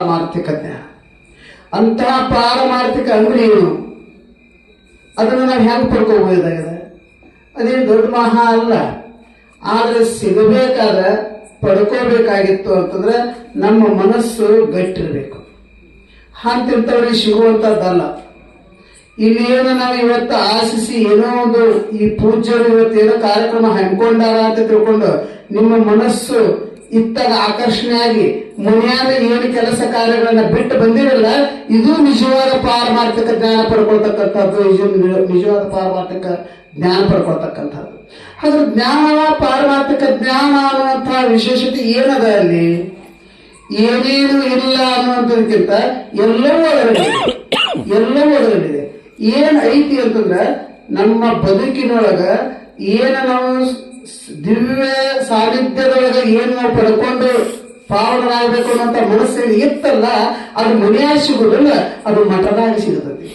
ಪಾರಮಾರ್ಥಿಕ ಜ್ಞಾನ. ಅಂತಹ ಪಾರಮಾರ್ಥಿಕ ಅಂದ್ರೆ ಏನು? ಅದನ್ನು ನಾವು ಹೆಂಗ್ ಪಡ್ಕೋಬಹುದಾಗಿದೆ? ಅದೇನು ದೊಡ್ಡ ಮಹಾ ಅಲ್ಲ. ಆದ್ರೆ ಸಿಗಬೇಕಾದ್ರೆ ಪಡ್ಕೋಬೇಕಾಗಿತ್ತು ಅಂತಂದ್ರೆ ನಮ್ಮ ಮನಸ್ಸು ಗಟ್ಟಿರ್ಬೇಕು. ಹಂತಿಂತವ್ರಿಗೆ ಸಿಗುವಂತದ್ದಲ್ಲ ಇಲ್ಲಿ ಏನು ನಾವು ಇವತ್ತು ಆಶಿಸಿ ಏನೋ ಒಂದು ಈ ಪೂಜ್ಯರು ಇವತ್ತು ಏನೋ ಕಾರ್ಯಕ್ರಮ ಹಮ್ಮಿಕೊಂಡಾರ ಅಂತ ತಿಳ್ಕೊಂಡು ನಿಮ್ಮ ಮನಸ್ಸು ಇತ್ತಾಗ ಆಕರ್ಷಣೆಯಾಗಿ ಮನೆಯಾದ ಏನು ಕೆಲಸ ಕಾರ್ಯಗಳನ್ನ ಬಿಟ್ಟು ಬಂದಿರಲ್ಲ, ಇದು ನಿಜವಾದ ಪಾರಮಾರ್ಥಿಕ ಜ್ಞಾನ ಪಡ್ಕೊಳ್ತಕ್ಕಂಥದ್ದು ನಿಜವಾದ ಪಾರಮಾರ್ಥಿಕ ಜ್ಞಾನ ಪಡ್ಕೊಳ್ತಕ್ಕಂಥದ್ದು. ಆದ್ರೆ ಜ್ಞಾನ, ಪಾರಮಾರ್ಥಿಕ ಜ್ಞಾನ ಅನ್ನುವಂತಹ ವಿಶೇಷತೆ ಏನದ ಅಲ್ಲಿ? ಏನೇನು ಇಲ್ಲ ಅನ್ನುವಂಥದಕ್ಕಿಂತ ಎಲ್ಲವೂ ಅದರಲ್ಲಿದೆ. ಎಲ್ಲವೂ ಅದರಲ್ಲಿದೆ. ಏನ್ ಐತಿ ಅಂತಂದ್ರ, ನಮ್ಮ ಬದುಕಿನೊಳಗ ಏನ ನಾವು ದಿವ್ಯ ಸಾನ್ನಿಧ್ಯದೊಳಗ ಏನ್ ನಾವು ಪಡ್ಕೊಂಡು ಪಾವನರಾಗಬೇಕು ಅನ್ನೋಂಥ ಮನಸ್ಸಿನ ಇತ್ತಲ್ಲ, ಅದು ಮನೆಯಾಗ ಸಿಗುವುದಿಲ್ಲ ಅದು ಮಠದಾಗ ಸಿಗುತ್ತದೆ.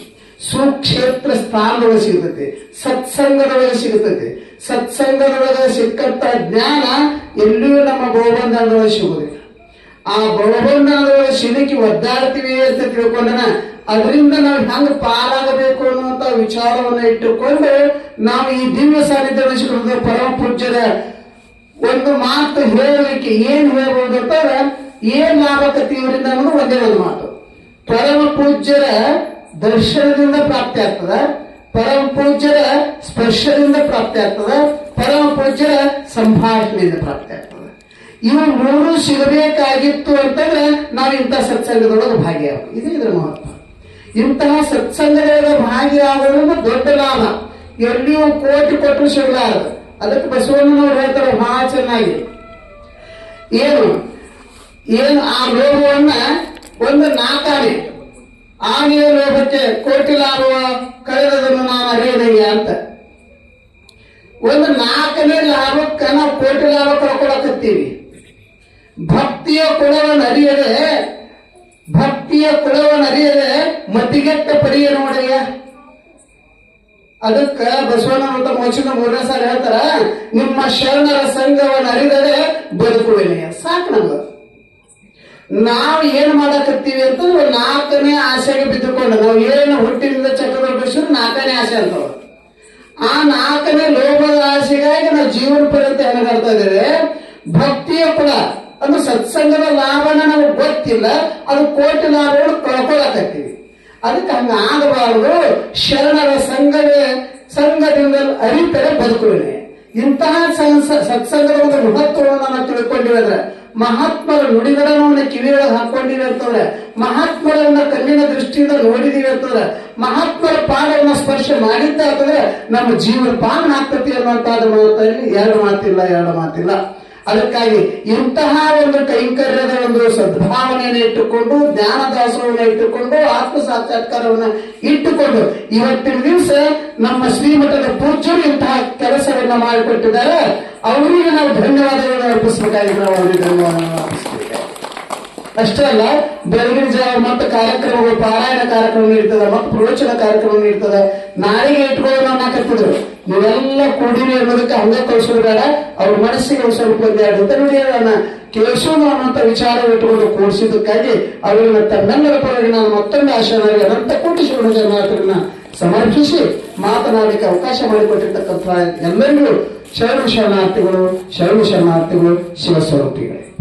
ಸುಕ್ಷೇತ್ರ ಸ್ಥಾನದೊಳಗೆ ಸಿಗುತ್ತದೆ. ಸತ್ಸಂಗದೊಳಗೆ ಸಿಗುತ್ತದೆ. ಸತ್ಸಂಗದೊಳಗೆ ಸಿಕ್ಕಂತ ಜ್ಞಾನ ಎಲ್ಲಿಯೂ ನಮ್ಮ ಗೋಬಂಧನದೊಳಗೆ ಸಿಗುವುದಿಲ್ಲ. ಆ ಬಹುಬಂಧನದೊಳಗೆ ಸಿಲುಕಿ ಒದ್ದಾಡ್ತೀವಿ ಅಂತ ತಿಳ್ಕೊಂಡನ, ಅದರಿಂದ ನಾವು ಹೆಂಗ್ ಪಾರಾಗಬೇಕು ಅನ್ನುವಂತ ವಿಚಾರವನ್ನ ಇಟ್ಟುಕೊಂಡು, ನಾವು ಈ ದಿವ್ಯ ಸಾನ್ನಿಧ್ಯ ಪರಮ ಪೂಜ್ಯರ ಒಂದು ಮಾತು ಹೇಳಲಿಕ್ಕೆ ಏನ್ ಹೇಳ್ಬೋದು ಅಂತಂದ್ರೆ, ಏನ್ ಲಾಭಕತಿ ಇವರಿಂದ ಅನ್ನೋದು ಒಂದೇ ಒಂದು ಮಾತು. ಪರಮ ಪೂಜ್ಯರ ದರ್ಶನದಿಂದ ಪ್ರಾಪ್ತಿ ಆಗ್ತದ, ಪರಮ ಪೂಜ್ಯರ ಸ್ಪರ್ಶದಿಂದ ಪ್ರಾಪ್ತಿ ಆಗ್ತದ, ಪರಮ ಪೂಜ್ಯರ ಸಂಭಾಷಣೆಯಿಂದ ಪ್ರಾಪ್ತಿ ಆಗ್ತದ. ಇವು ಮೂರು ಸಿಗಬೇಕಾಗಿತ್ತು ಅಂತಂದ್ರೆ ನಾವು ಇಂತಹ ಸತ್ಸಂಗದೊಳಗೆ ಭಾಗಿಯಾಗ ಇದು ಇದರ ಮಹತ್ವ. ಇಂತಹ ಸತ್ಸಂಗದೊಳಗೆ ಭಾಗಿಯಾಗೋದು ದೊಡ್ಡ ಲಾಭ. ಎಲ್ಲಿಯೂ ಕೋಟಿ ಕೊಟ್ಟರು ಸಿಗಲಾರದು. ಅದಕ್ಕೆ ಬಸವಣ್ಣನವ್ರು ಹೇಳ್ತಾರೆ ಬಹಳ ಚೆನ್ನಾಗಿ. ಏನು? ಏನು ಆ ಲೋಭವನ್ನ ಒಂದು ನಾಕಾನೆ ಆನೆಯ ಲೋಭಕ್ಕೆ ಕೋಟಿ ಲಾಭ ಕಳೆದದನ್ನು ನಾನು ಅರಿಯದಯ್ಯ ಅಂತ. ಒಂದು ನಾಲ್ಕನೇ ಲಾಭಕ್ಕ ನಾವು ಕೋಟಿ ಲಾಭ ಕಳ್ಕೊಳಕತ್ತೀವಿ. ಭಕ್ತಿಯ ಕುಳವನ್ನು ಅರಿಯದೆ, ಭಕ್ತಿಯ ಕುಳವನ್ನು ಅರಿಯದೆ ಮತಿಗೆಟ್ಟ ಪರಿಯ ನೋಡಯ್ಯ. ಅದಕ್ಕ ಬಸವಣ್ಣ ಮೋಚಿನ ಮೂರನೇ ಸಾರಿ ಹೇಳ್ತಾರ, ನಿಮ್ಮ ಶರಣರ ಸಂಘವನ್ನು ಅರಿದರೆ ಬದುಕುವೆನೆಯ ಸಾಕು ನಮ್ಗೆ ನಾವು ಏನ್ ಮಾಡಕತ್ತೀವಿ ಅಂತ ನಾಲ್ಕನೇ ಆಸೆಗೆ ಬಿದ್ದುಕೊಂಡು, ನಾವು ಏನು ಹುಟ್ಟಿನಿಂದ ಬಿಡಿಸಿದ್ರು ನಾಲ್ಕನೇ ಆಸೆ ಅಂತವ. ಆ ನಾಲ್ಕನೇ ಲೋಭದ ಆಸೆಗಾಗಿ ನಾವು ಜೀವನ ಪರ್ಯಂತ ಹೆಣಗಾಡ್ತಾ ಇದ್ದೇವೆ. ಭಕ್ತಿಯ ಕೂಡ ಅದು ಸತ್ಸಂಗದ ಲಾಭನ ನಮಗೆ ಗೊತ್ತಿಲ್ಲ, ಅದು ಕೋಟಿ ಲಾಭಗಳು ಕಳ್ಕೊಳಕತ್ತೀವಿ. ಅದಕ್ಕೆ ಹಂಗ ಆಗಬಾರದು ಶರಣರ ಸಂಘವೇ ಸಂಘದಿಂದ ಅರಿತರೆ ಬದುಕುವಿನೆ. ಇಂತಹ ಸತ್ಸಂಗದ ಒಂದು ಮಹತ್ವವನ್ನು ನಾವು ತಿಳ್ಕೊಂಡಿವಂದ್ರೆ, ಮಹಾತ್ಮರ ನುಡಿಗಳನ್ನು ಕಿವಿಯೊಳಗೆ ಹಾಕೊಂಡಿವಿ ಅಂತಂದ್ರೆ ಮಹಾತ್ಮರನ್ನ ಕಣ್ಣಿನ ದೃಷ್ಟಿಯಿಂದ ನೋಡಿದೀವಿ ಅಂತಂದ್ರೆ ಮಹಾತ್ಮರ ಪಾದವನ್ನ ಸ್ಪರ್ಶ ಮಾಡಿದ್ದ ಅಂತಂದ್ರೆ ನಮ್ಮ ಜೀವನ ಪಾನ್ ಆಗ್ತತಿ ಅನ್ನುವಂತಹ ಮಾತಲ್ಲಿ ಎರಡು ಮಾತಿಲ್ಲ ಎರಡು ಮಾತಿಲ್ಲ. ಅದಕ್ಕಾಗಿ ಇಂತಹ ಒಂದು ಕೈಂಕರ್ಯದ ಒಂದು ಸದ್ಭಾವನೆಯನ್ನು ಇಟ್ಟುಕೊಂಡು ಜ್ಞಾನ ದಾಸವನ್ನು ಇಟ್ಟುಕೊಂಡು ಆತ್ಮ ಸಾಕ್ಷಾತ್ಕಾರವನ್ನು ಇಟ್ಟುಕೊಂಡು, ಇವತ್ತಿನ ದಿವಸ ನಮ್ಮ ಶ್ರೀಮಠದ ಪೂಜ್ಯರು ಇಂತಹ ಕೆಲಸವನ್ನ ಮಾಡಿಕೊಟ್ಟಿದ್ದಾರೆ. ಅವರಿಗೆ ನಾವು ಧನ್ಯವಾದಗಳನ್ನು ಅರ್ಪಿಸಬೇಕಾಗಿ ನಾವು ಅಷ್ಟೇ ಅಲ್ಲ, ಬೆಳಗಿನ ಜಾವ ಮತ್ತು ಕಾರ್ಯಕ್ರಮಗಳು, ಪಾರಾಯಣ ಕಾರ್ಯಕ್ರಮ ಇರ್ತದ, ಮತ್ತು ಪ್ರವಚನ ಕಾರ್ಯಕ್ರಮ ಇರ್ತದ, ನಾಳೆಗೆ ಇಟ್ಕೊಳ್ಳೋಣ ಅನ್ನಕತ್ತಿದ್ರು ನೀವೆಲ್ಲ ಕೂಡಿರಿ ಅನ್ನೋದಕ್ಕೆ ಹಂಗ ಕಳ್ಸೋದು ಬೇಡ, ಅವ್ರ ಮನಸ್ಸಿಗೆ ಸ್ವಲ್ಪ ಒಂದು ಅಂತ ನೋಡಿ ಕೇಳಿಸೋದು ಅನ್ನೋಂಥ ವಿಚಾರ ಇಟ್ಕೊಂಡು ಕೂಡಿಸಿದ್ದಕ್ಕಾಗಿ ಅವರನ್ನ ತನ್ನೆಲ್ಲರ ಪರವಾಗಿ ನಾನು ಮತ್ತೊಮ್ಮೆ ಆಶಯವಾಗಿ ಅನಂತ ಕೋಟಿ ಶಿವನ ಮಾತನ್ನ ಸಮರ್ಪಿಸಿ ಮಾತನಾಡಲಿಕ್ಕೆ ಅವಕಾಶ ಮಾಡಿಕೊಟ್ಟಿರ್ತಕ್ಕಂಥ ಎಲ್ಲರಿಗೂ ಶರಣ ಶರಣಾರ್ಥಿಗಳು ಶರಣ ಶರಣಾರ್ಥಿಗಳು, ಶಿವಸ್ವರೂಪಿಗಳೇ.